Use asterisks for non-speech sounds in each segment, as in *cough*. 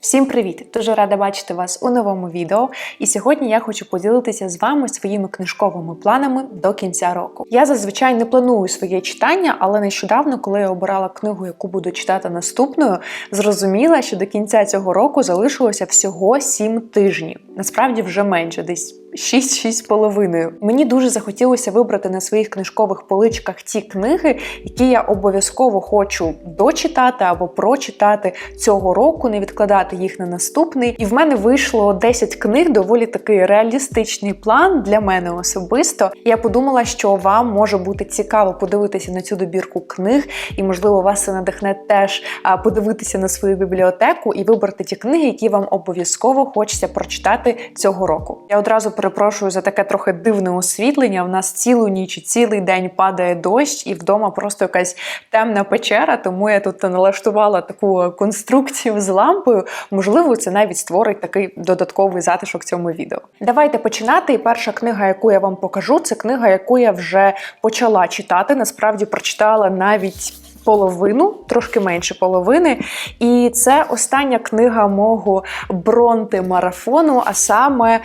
Всім привіт! Дуже рада бачити вас у новому відео. І сьогодні я хочу поділитися з вами своїми книжковими планами до кінця року. Я зазвичай не планую своє читання, але нещодавно, коли я обирала книгу, яку буду читати наступною, зрозуміла, що до кінця цього року залишилося всього 7 тижнів. Насправді вже менше, десь 6-6,5. Мені дуже захотілося вибрати на своїх книжкових поличках ті книги, які я обов'язково хочу дочитати або прочитати цього року, не відкладати їх на наступний. І в мене вийшло 10 книг, доволі такий реалістичний план для мене особисто. Я подумала, що вам може бути цікаво подивитися на цю добірку книг, і, можливо, вас це надихне теж подивитися на свою бібліотеку і вибрати ті книги, які вам обов'язково хочеться прочитати цього року. Я одразу перепрошую за таке трохи дивне освітлення. У нас цілу ніч, цілий день падає дощ, і вдома просто якась темна печера. Тому я тут налаштувала таку конструкцію з лампою. Можливо, це навіть створить такий додатковий затишок цьому відео. Давайте починати. І перша книга, яку я вам покажу, це книга, яку я вже почала читати. Насправді прочитала навіть. Половину, трошки менше половини, і це остання книга мого бронти марафону, а саме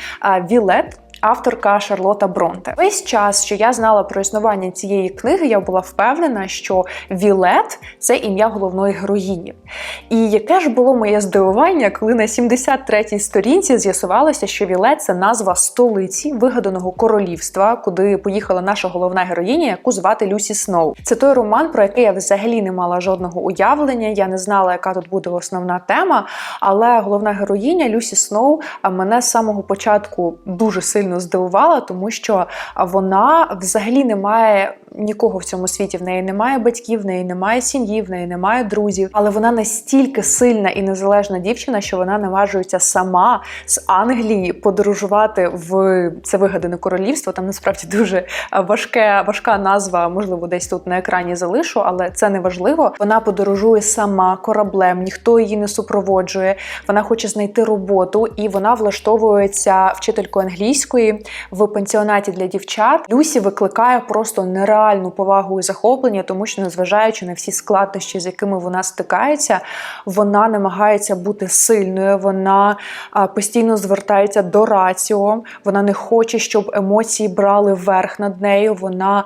Вілет. Авторка Шарлота Бронте. Весь час, що я знала про існування цієї книги, я була впевнена, що Вілет це ім'я головної героїні. І яке ж було моє здивування, коли на 73-й сторінці з'ясувалося, що Вілет це назва столиці вигаданого королівства, куди поїхала наша головна героїня, яку звати Люсі Сноу. Це той роман, про який я взагалі не мала жодного уявлення. Я не знала, яка тут буде основна тема. Але головна героїня Люсі Сноу мене з самого початку дуже сильно здивувала, тому що вона взагалі не має нікого в цьому світі. В неї немає батьків, в неї немає сім'ї, в неї немає друзів. Але вона настільки сильна і незалежна дівчина, що вона наважується сама з Англії подорожувати в це вигадане королівство. Там насправді дуже важке, важка назва, можливо, десь тут на екрані залишу, але це не важливо. Вона подорожує сама кораблем, ніхто її не супроводжує. Вона хоче знайти роботу, і вона влаштовується вчителькою англійської в пансіонаті для дівчат. Люсі викликає просто нереальну повагу і захоплення, тому що, незважаючи на всі складнощі, з якими вона стикається, вона намагається бути сильною. Вона постійно звертається до раціо. Вона не хоче, щоб емоції брали верх над нею. Вона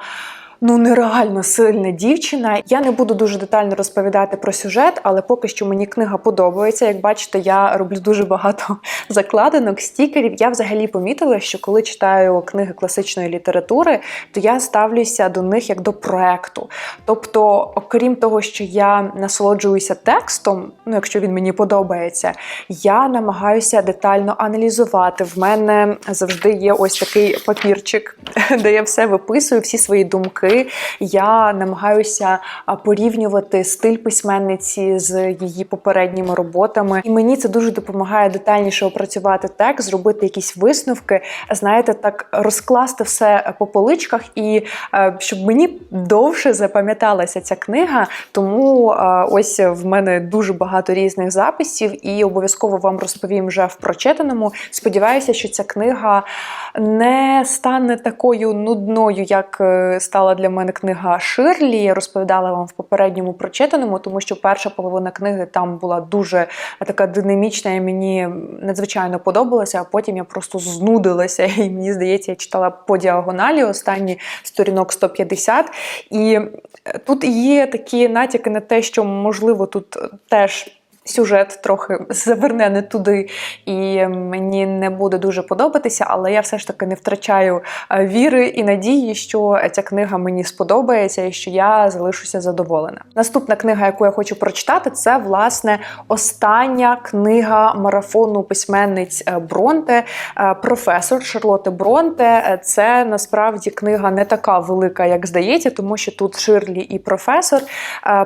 ну нереально сильна дівчина. Я не буду дуже детально розповідати про сюжет, але поки що мені книга подобається. Як бачите, я роблю дуже багато *laughs* закладинок, стікерів. Я взагалі помітила, що коли читаю книги класичної літератури, то я ставлюся до них як до проекту. Тобто, окрім того, що я насолоджуюся текстом, ну якщо він мені подобається, я намагаюся детально аналізувати. В мене завжди є ось такий папірчик, *laughs* де я все виписую, всі свої думки думки. Я намагаюся порівнювати стиль письменниці з її попередніми роботами, і мені це дуже допомагає детальніше опрацювати текст, зробити якісь висновки. Знаєте, так розкласти все по поличках, і щоб мені довше запам'яталася ця книга. Тому ось в мене дуже багато різних записів, і обов'язково вам розповім вже в прочитаному. Сподіваюся, що ця книга не стане такою нудною, як е, стала для мене книга Ширлі. Я розповідала вам в попередньому прочитаному, тому що перша половина книги там була дуже така динамічна, і мені надзвичайно подобалася. А потім я просто знудилася, *laughs* і мені здається, я читала по діагоналі останні сторінок 150. І тут є такі натяки на те, що можливо тут теж сюжет трохи *laughs* заверне не туди, і мені не буде дуже подобатися, але я все ж таки не втрачаю е, віри і надії, що ця книга мені сподобається і що я залишуся задоволена. Наступна книга, яку я хочу прочитати, це власне остання книга марафону письменниць е, Бронте, е, професор Шарлоти Бронте. Це насправді книга не така велика, як здається, тому що тут Ширлі і професор.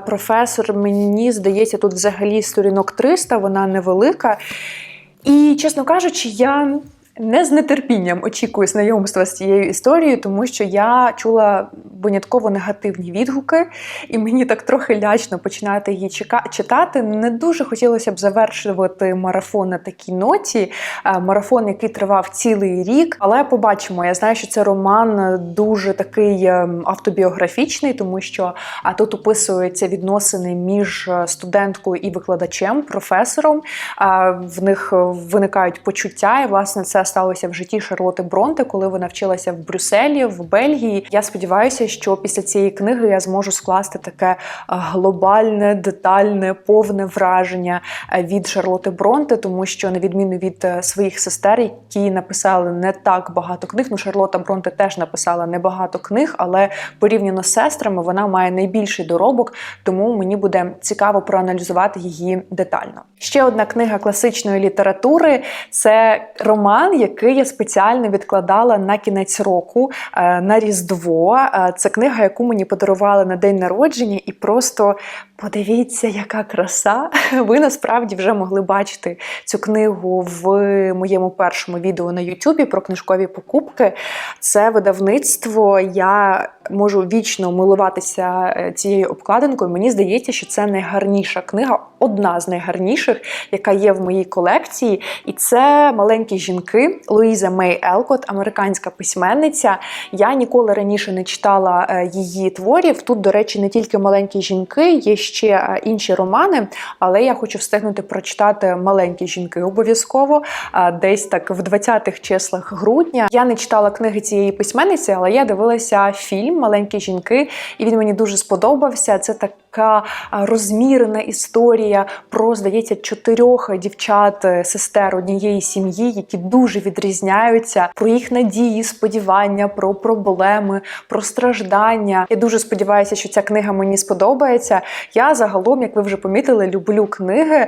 Професор, мені здається, тут взагалі сторінок 300, вона невелика. І, чесно кажучи, я Не з нетерпінням очікую знайомства з цією історією, тому що я чула винятково негативні відгуки, і мені так трохи лячно починати її читати. Не дуже хотілося б завершувати марафон на такій ноті. Е, Марафон, який тривав цілий рік. Але побачимо. Я знаю, що це роман дуже такий ем, автобіографічний, тому що тут описуються відносини між е, студенткою і викладачем, професором. В них виникають почуття, і власне це сталося в житті Шарлоти Бронте, коли вона вчилася в Брюсселі, в Бельгії. Я сподіваюся, що після цієї книги я зможу скласти таке е, глобальне, детальне, повне враження е, від Шарлоти Бронте, тому що на відміну від е, своїх сестер, які написали не так багато книг. Ну, Шарлота Бронте теж написала небагато книг, але порівняно з сестрами вона має найбільший доробок, тому мені буде цікаво проаналізувати її детально. Ще одна книга класичної літератури це роман, який я спеціально відкладала на кінець року е, на Різдво. Е, Це книга, яку мені подарували на день народження, і просто подивіться, яка краса. *laughs* Ви насправді вже могли бачити цю книгу в моєму першому відео на Ютубі про книжкові покупки. Це видавництво. Я можу вічно милуватися е, цією обкладинкою. Мені здається, що це найгарніша книга, одна з найгарніших, яка є в моїй колекції. І це маленькі жінки Луїза Мей Елкот, американська письменниця. Я ніколи раніше не читала е, її творів. Тут, до речі, не тільки маленькі жінки, є ще е, інші романи, але я хочу встигнути прочитати маленькі жінки обов'язково, десь так в 20-х числах грудня. Я не читала книги цієї письменниці, але я дивилася фільм Маленькі жінки, і він мені дуже сподобався. Це така розмірена історія про, здається, чотирьох дівчат, е, сестер однієї сім'ї, які дуже відрізняються про їх надії, сподівання, про проблеми, про страждання. Я дуже сподіваюся, що ця книга мені сподобається. Я загалом, як ви вже помітили, люблю книги,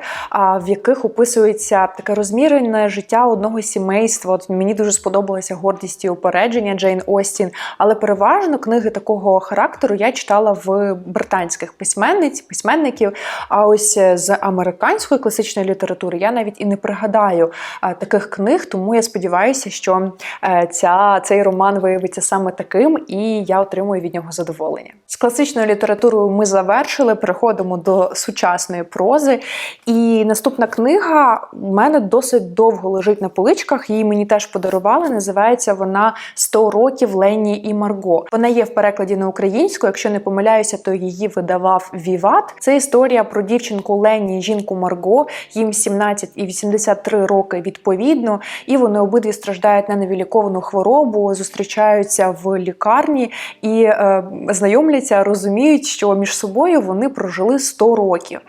в яких описується таке розмірене життя одного сімейства. От мені дуже сподобалася гордість і упередження Джейн Остін, але переважно книги такого характеру я читала в британських письменниць, письменників. А ось е, з американської класичної літератури я навіть і не пригадаю таких книг, тому я сподіваюся, що е, ця, цей роман виявиться саме таким, і я отримую від нього задоволення. З класичною літературою ми завершили. Переходимо до сучасної прози. І наступна книга в мене досить довго лежить на поличках. Її мені теж подарували. Називається вона «100 років Ленні і Марго. Вона є в перекладі на українську. Якщо не помиляюся, то її видавав Віват. Це історія про дівчинку Ленні і жінку Марго. Їм 17 і 83 роки відповідно, і вони обидві страждають на невіліковану хворобу, зустрічаються в лікарні і е, знайомляться, розуміють, що між собою вони прожили 100 років,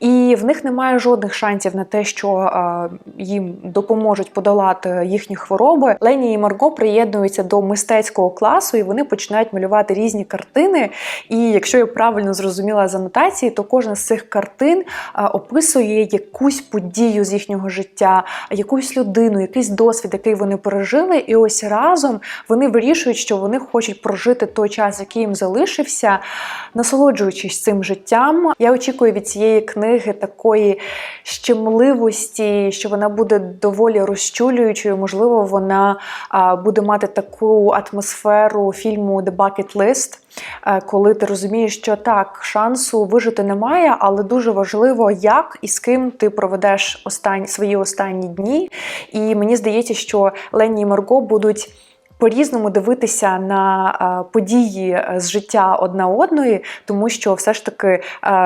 і в них немає жодних шансів на те, що е, їм допоможуть подолати їхні хвороби. Лені і Марго приєднуються до мистецького класу, і вони починають малювати різні картини. І якщо я правильно зрозуміла з анотації, то кожна з цих картин описує якусь подію з їхнього життя, якусь людину, якийсь досвід, який вони пережили. І ось разом вони вирішують, що вони хочуть прожити той час, який їм залишився, насолоджуючись цим життям. Я очікую від цієї книги такої щемливості, що вона буде доволі розчулюючою. Можливо, вона буде мати таку атмосферу фільму The Bucket List, коли ти розумієш, що так, шансу вижити немає, але дуже важливо, як і з ким ти проведеш останні свої останні дні. І мені здається, що Ленні і Марго будуть. По-різному дивитися на е, події е, з життя одна одної, тому що все ж таки е,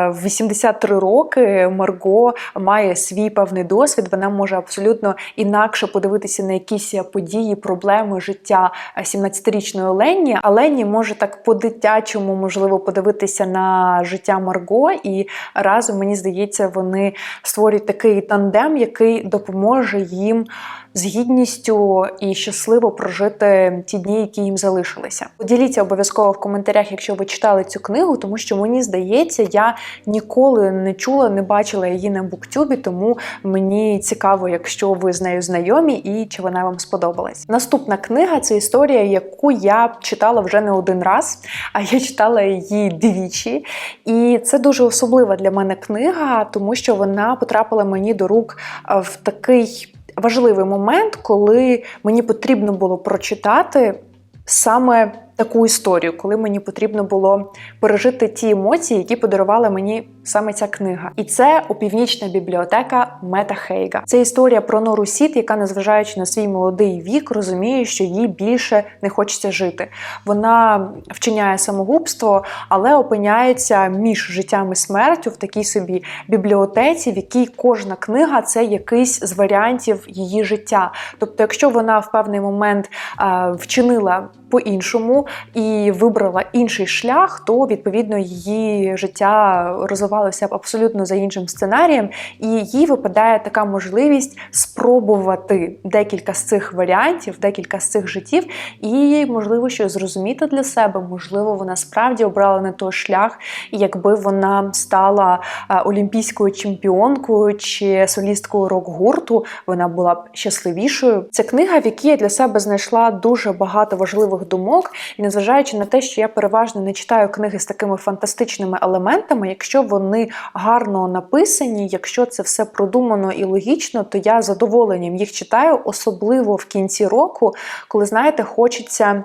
в 83 роки Марго має свій певний досвід. Вона може абсолютно інакше подивитися на якісь події, проблеми життя 17-річної Ленні. А Ленні може так по-дитячому можливо подивитися на життя Марго, і разом мені здається, вони створюють такий тандем, який допоможе їм з гідністю і щасливо прожити ті дні, які їм залишилися. Поділіться обов'язково в коментарях, якщо ви читали цю книгу, тому що мені здається, я ніколи не чула, не бачила її на буктюбі, тому мені цікаво, якщо ви з нею знайомі і чи вона вам сподобалась. Наступна книга це історія, яку я читала вже не один раз, а я читала її двічі. І це дуже особлива для мене книга, тому що вона потрапила мені до рук в такий важливий момент, коли мені потрібно було прочитати саме таку історію, коли мені потрібно було пережити ті емоції, які подарувала мені саме ця книга. І це опівнічна бібліотека Мета Хейга. Це історія про Нору Сіт, яка, незважаючи на свій молодий вік, розуміє, що їй більше не хочеться жити. Вона вчиняє самогубство, але опиняється між життям і смертю в такій собі бібліотеці, в якій кожна книга це якийсь з варіантів її життя. Тобто, якщо вона в певний момент а, вчинила по-іншому і вибрала інший шлях, то відповідно її життя розвивалося б абсолютно за іншим сценарієм, і їй випадає така можливість спробувати декілька з цих варіантів, декілька з цих життів, і можливо, що зрозуміти для себе, можливо, вона справді обрала не той шлях, якби вона стала олімпійською чемпіонкою чи солісткою рок-гурту, вона була б щасливішою. Це книга, в якій я для себе знайшла дуже багато важливих думок, і незважаючи на те, що я переважно не читаю книги з такими фантастичними елементами, якщо вони гарно написані, якщо це все продумано і логічно, то я задоволенням їх читаю, особливо в кінці року, коли знаєте, хочеться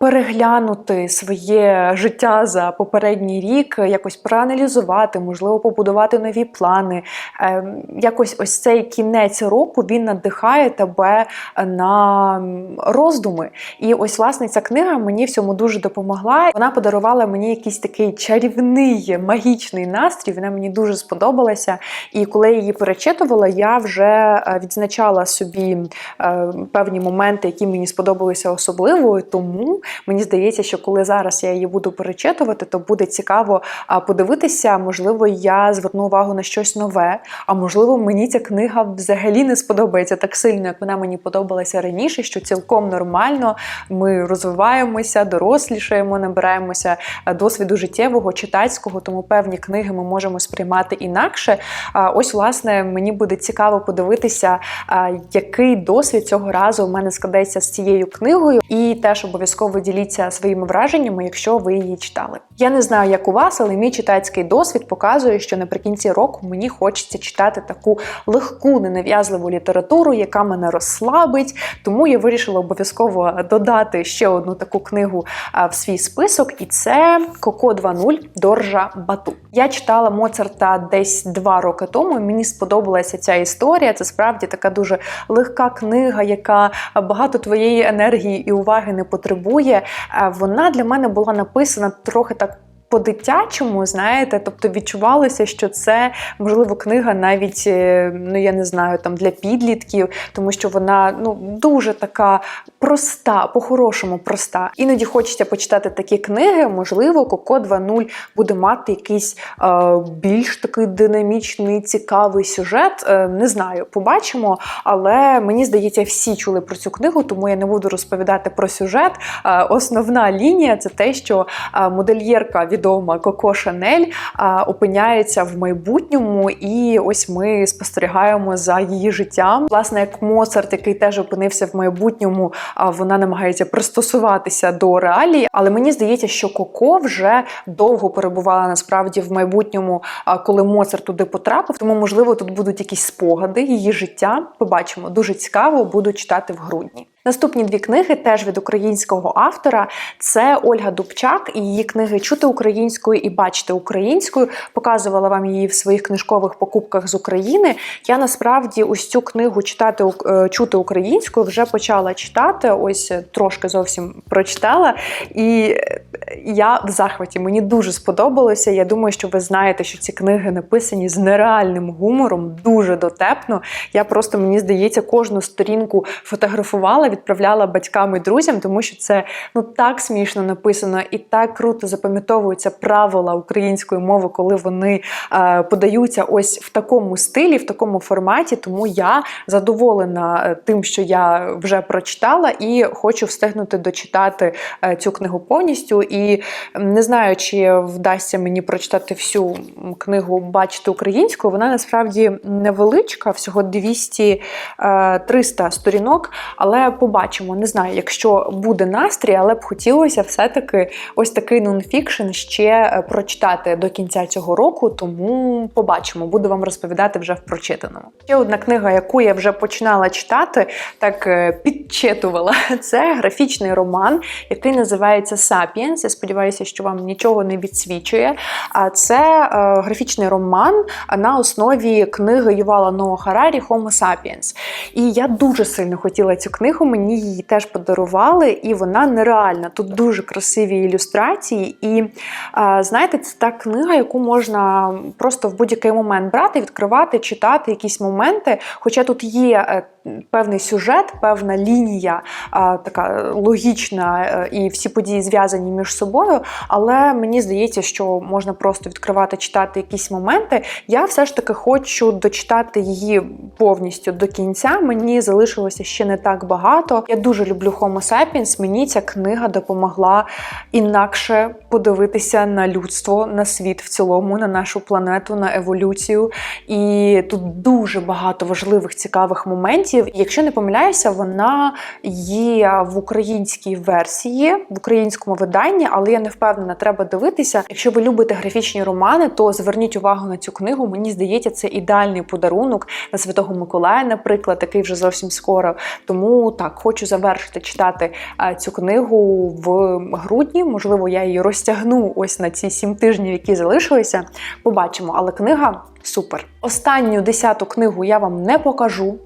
переглянути своє життя за попередній рік, якось проаналізувати, можливо, побудувати нові плани. Ем, якось ось цей кінець року він надихає тебе на роздуми. І ось, власне, ця книга мені в цьому дуже допомогла. Вона подарувала мені якийсь такий чарівний магічний настрій. Вона мені дуже сподобалася. І коли я її перечитувала, я вже е, відзначала собі е, певні моменти, які мені сподобалися особливо. Тому Мені здається, що коли зараз я її буду перечитувати, то буде цікаво подивитися, можливо, я зверну увагу на щось нове. А можливо, мені ця книга взагалі не сподобається так сильно, як вона мені подобалася раніше, що цілком нормально ми розвиваємося, дорослішаємо, набираємося досвіду життєвого, читацького, тому певні книги ми можемо сприймати інакше. Ось, власне, мені буде цікаво подивитися, який досвід цього разу у мене складається з цією книгою, і теж обов'язково поділіться своїми враженнями, якщо ви її читали. Я не знаю, як у вас, але мій читацький досвід показує, що наприкінці року мені хочеться читати таку легку, ненав'язливу літературу, яка мене розслабить. Тому я вирішила обов'язково додати ще одну таку книгу в свій список, і це Коко 2.0 Доржа Бату. Я читала Моцарта десь два роки тому. Мені сподобалася ця історія. Це справді така дуже легка книга, яка багато твоєї енергії і уваги не потребує. Вона для мене була написана трохи так по-дитячому, знаєте, тобто відчувалося, що це можливо книга навіть, е, ну я не знаю, там для підлітків, тому що вона ну дуже така проста, по-хорошому проста. Іноді хочеться почитати такі книги. Можливо, Коко 2.0 буде мати якийсь е, більш такий динамічний, цікавий сюжет. Е, не знаю, побачимо. Але мені здається, всі чули про цю книгу, тому я не буду розповідати про сюжет. Е, основна лінія це те, що е, модельєрка відома Коко Шанель опиняється в майбутньому, і ось ми спостерігаємо за її життям. Власне, як Моцарт, який теж опинився в майбутньому, вона намагається пристосуватися до реалій. Але мені здається, що Коко вже довго перебувала насправді в майбутньому, коли Моцарт туди потрапив. Тому, можливо, тут будуть якісь спогади її життя. Побачимо дуже цікаво, буду читати в грудні. Наступні дві книги теж від українського автора. Це Ольга Дубчак і її книги Чути українською і бачити українською. Показувала вам її в своїх книжкових покупках з України. Я насправді ось цю книгу читати е, чути українською вже почала читати. Ось трошки зовсім прочитала. І я в захваті. Мені дуже сподобалося. Я думаю, що ви знаєте, що ці книги написані з нереальним гумором, дуже дотепно. Я просто мені здається кожну сторінку фотографувала відправляла батькам і друзям, тому що це ну так смішно написано і так круто запам'ятовуються правила української мови, коли вони е, подаються ось в такому стилі, в такому форматі. Тому я задоволена е, тим, що я вже прочитала, і хочу встигнути дочитати е, цю книгу повністю. І не знаю, чи вдасться мені прочитати всю книгу Бачити українською. Вона насправді невеличка, всього 200-300 сторінок. Але побачимо, не знаю, якщо буде настрій, але б хотілося все-таки ось такий нонфікшн ще е, прочитати до кінця цього року. Тому побачимо, буду вам розповідати вже в прочитаному. Ще одна книга, яку я вже починала читати, так е, підчитувала. *laughs* Це графічний роман, який називається Сапіенс. Я сподіваюся, що вам нічого не відсвічує. А це е, графічний роман на основі книги Ювала Ноа Харарі Homo Sapiens. І я дуже сильно хотіла цю книгу, мені її теж подарували, і вона нереальна. Тут дуже красиві ілюстрації. І е, знаєте, це та книга, яку можна просто в будь-який момент брати, відкривати, читати якісь моменти. Хоча тут є е, певний сюжет, певна лінія, така логічна, е, і всі події зв'язані між собою. Але мені здається, що можна просто відкривати, читати якісь моменти. Я все ж таки хочу дочитати її повністю до кінця. Мені залишилося ще не так багато. Я дуже люблю Homo sapiens. Мені ця книга допомогла інакше подивитися на людство, на світ в цілому, на нашу планету, на еволюцію. І тут дуже багато важливих цікавих моментів. Якщо не помиляюся, вона є в українській версії, в українському виданні, але я не впевнена, треба дивитися. Якщо ви любите графічні романи, то зверніть увагу на цю книгу. Мені здається, це ідеальний подарунок на Святого Миколая, наприклад, який вже зовсім скоро. Тому так хочу завершити читати цю книгу в грудні. Можливо, я її розтягну ось на ці сім тижнів, які залишилися. Побачимо, але книга супер. Останню десяту книгу я вам не покажу.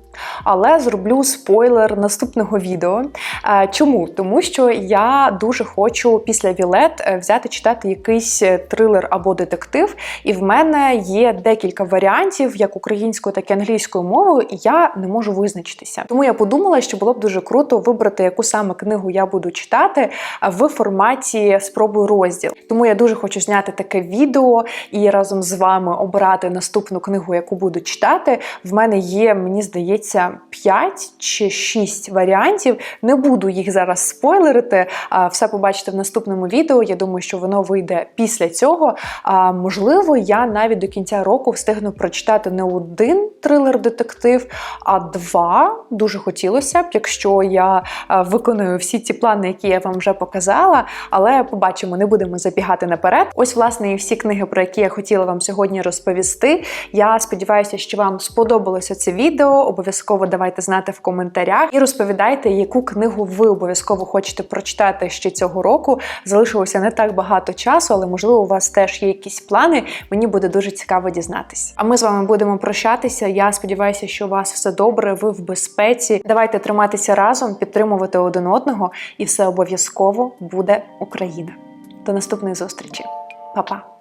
Але зроблю спойлер наступного відео. Е, Чому? Тому що я дуже хочу після Вілет е, взяти читати якийсь е, трилер або детектив, і в мене є декілька варіантів, як українською, так і англійською мовою, і я не можу визначитися. Тому я подумала, що було б дуже круто вибрати, яку саме книгу я буду читати в форматі спробуй розділ. Тому я дуже хочу зняти таке відео і разом з вами обирати наступну книгу, яку буду читати. В мене є, мені здається. 5 чи 6 варіантів. Не буду їх зараз спойлерити. Все побачите в наступному відео. Я думаю, що воно вийде після цього. Можливо, я навіть до кінця року встигну прочитати не один трилер-детектив, а два. Дуже хотілося б, якщо я виконую всі ці плани, які я вам вже показала. Але побачимо, не будемо забігати наперед. Ось, власне, і всі книги, про які я хотіла вам сьогодні розповісти. Я сподіваюся, що вам сподобалося це відео. Обов'язково давайте знати в коментарях і розповідайте, яку книгу ви обов'язково хочете прочитати ще цього року. Залишилося не так багато часу, але можливо у вас теж є якісь плани. Мені буде дуже цікаво дізнатись. А ми з вами будемо прощатися. Я сподіваюся, що у вас все добре, ви в безпеці. Давайте триматися разом, підтримувати один одного, і все обов'язково буде Україна. До наступної зустрічі, Па-па!